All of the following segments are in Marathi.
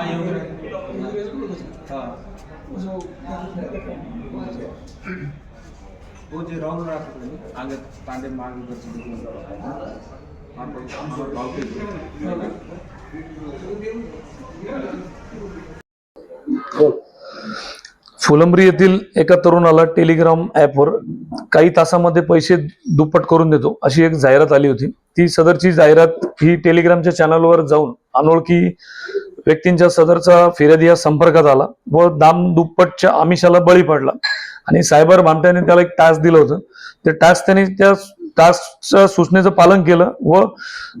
हाँ ये हो हाँ वो जो राउंड फुलंब्री येथील एका तरुणाला टेलिग्राम ॲपवर काही तासामध्ये पैसे दुप्पट करून देतो अशी एक जाहिरात आली होती. ती सदरची जाहिरात ही टेलिग्रामच्या चॅनलवर जाऊन अनोळखी व्यक्तींच्या सदरचा फिर्यादी या संपर्कात आला. व दाम दुप्पटच्या आमिषाला बळी पडला. आणि सायबर भामट्याने त्याला एक टास्क दिलं होतं. ते टास्क त्याने त्या टास्कच्या सूचनेचं पालन केलं व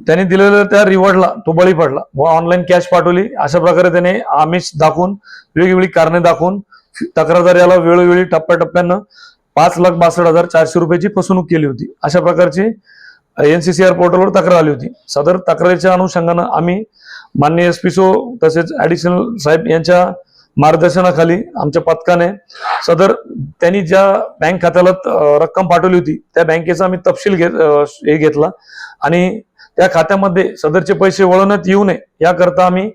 त्याने दिलेल्या त्या रिवॉर्डला तो बळी पडला व ऑनलाईन कॅश पाठवली. अशा प्रकारे त्याने आमिष दाखवून वेगवेगळी कारणे दाखवून तक्रारदार वेळोवेळी टप्प्याटप्प्यानं पाच लाख बासष्ट हजार चारशे रुपयाची फसवणूक केली होती. अशा प्रकारची एनसीसीआर पोर्टलवर तक्रार आली होती. सदर तक्रारीच्या अनुषंगानं आम्ही माननीय एस पी सो तसेच ॲडिशनल साहेब यांच्या मार्गदर्शनाखाली आमच्या पथकाने सदर त्यांनी ज्या बँक खात्याला रक्कम पाठवली होती त्या बँकेचा आम्ही तपशील घेत हे घेतला. आणि त्या खात्यामध्ये सदरचे पैसे वळवण्यात येऊ नये याकरता आम्ही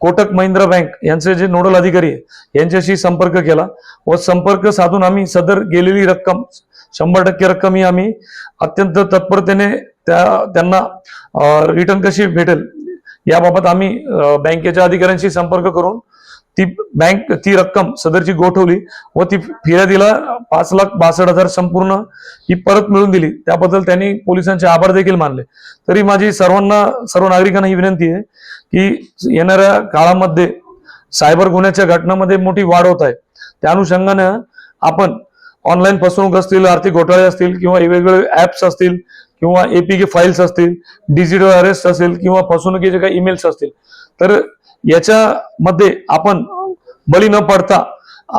कोटक महिंद्रा बँक यांचे जे नोडल अधिकारी आहे यांच्याशी संपर्क केला व संपर्क साधून आम्ही सदर गेलेली रक्कम शंभर टक्के रक्कम ही आम्ही अत्यंत तत्परतेने त्या त्यांना रिटर्न कशी भेटेल याबाबत आम्ही बँकेच्या अधिकाऱ्यांशी संपर्क करून ती बँक ती रक्कम सदरची गोठवली व ती फिर्यादीला पाच लाख बासष्ट हजार संपूर्ण ही परत मिळून दिली. त्याबद्दल त्यांनी पोलिसांचे आभार देखील मानले. तरी माझी सर्वांना सर्व नागरिकांना ही विनंती आहे की येणाऱ्या काळामध्ये सायबर गुन्ह्याच्या घटनांमध्ये मोठी वाढ होत आहे. त्या अनुषंगानं आपण ऑनलाईन फसवणूक असतील आर्थिक घोटाळे असतील किंवा वेगवेगळे ऍप्स असतील किंवा एपीके फाईल्स असतील डिजिटल अरेस्ट असेल किंवा फसवणुकीचे काही ईमेल्स असतील. तर याच्यामध्ये आपण बळी न पडता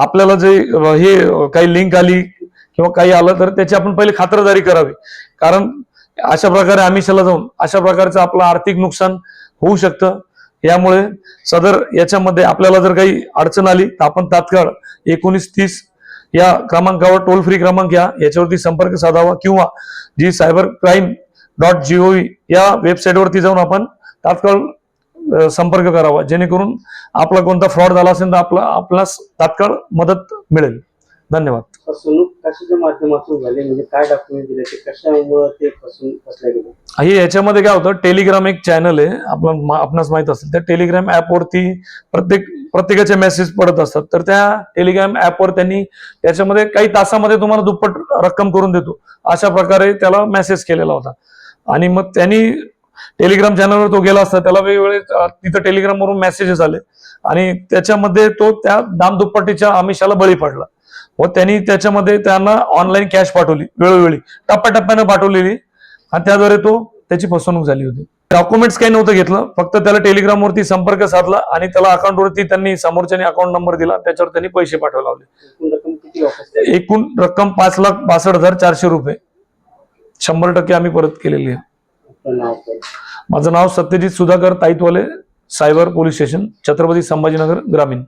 आपल्याला जे हे काही लिंक आली किंवा काही आलं तर त्याची आपण पहिले खातरदारी करावी. कारण अशा प्रकारे आमिषाला जाऊन अशा प्रकारचं आपलं आर्थिक नुकसान होऊ शकतं. यामुळे सदर याच्यामध्ये आपल्याला जर काही अडचण आली तर आपण तात्काळ एकोणीस तीस या क्रमांकावर टोल फ्री क्रमांक घ्या याच्यावरती संपर्क साधावा किंवा जी cyber crime dot G O V या वेबसाईटवरती जाऊन आपण तात्काळ संपर्क करावा. जेणेकरून आपला कोणता फ्रॉड झाला असेल तर आपला आपल्यास तात्काळ मदत मिळेल. धन्यवाद. फसवणूक कशाच्या माध्यमातून झाली? म्हणजे काय डॉक्युमेंट दिले? ते कशामुळे ते फसून फसले गेले? हे याच्यामध्ये काय होतं? टेलिग्राम एक चॅनल आहे. आपलं मा- आपणास माहीत असेल त्या टेलिग्राम ऍपवरती प्रत्येक प्रत्येकाचे मेसेज पडत असतात. तर त्या टेलिग्राम ऍपवर त्यांनी त्याच्यामध्ये काही तासामध्ये तुम्हाला दुप्पट रक्कम करून देतो. अशा प्रकारे त्याला मेसेज केलेला होता. आणि मग त्यांनी टेलिग्राम चॅनलवर तो गेला असता. त्याला वेगवेगळे तिथं टेलिग्रामवरून मेसेजेस आले. आणि त्याच्यामध्ये तो त्या दाम दुप्पटीच्या आमिषाला बळी पडला. व त्यांनी त्याच्यामध्ये त्यांना ऑनलाईन कॅश पाठवली. वेळोवेळी. टप्प्याटप्प्यानं पाठवलेली. आणि त्याद्वारे तो त्याची फसवणूक झाली होती. डॉक्युमेंट्स काही नव्हतं घेतलं. फक्त त्याला टेलिग्रामवरती संपर्क साधला आणि त्याला अकाउंटवरती त्यांनी समोरच्याने अकाउंट नंबर दिला. त्याच्यावर त्यांनी पैसे पाठवायला लावले. एकूण रक्कम पाच लाख बासष्ट हजार चारशे रुपये. शंभर टक्के आम्ही परत केलेली आहे? माझं नाव Satyajit Sudhakar Taitwale cyber police station Chhatrapati Sambhajinagar ग्रामीण.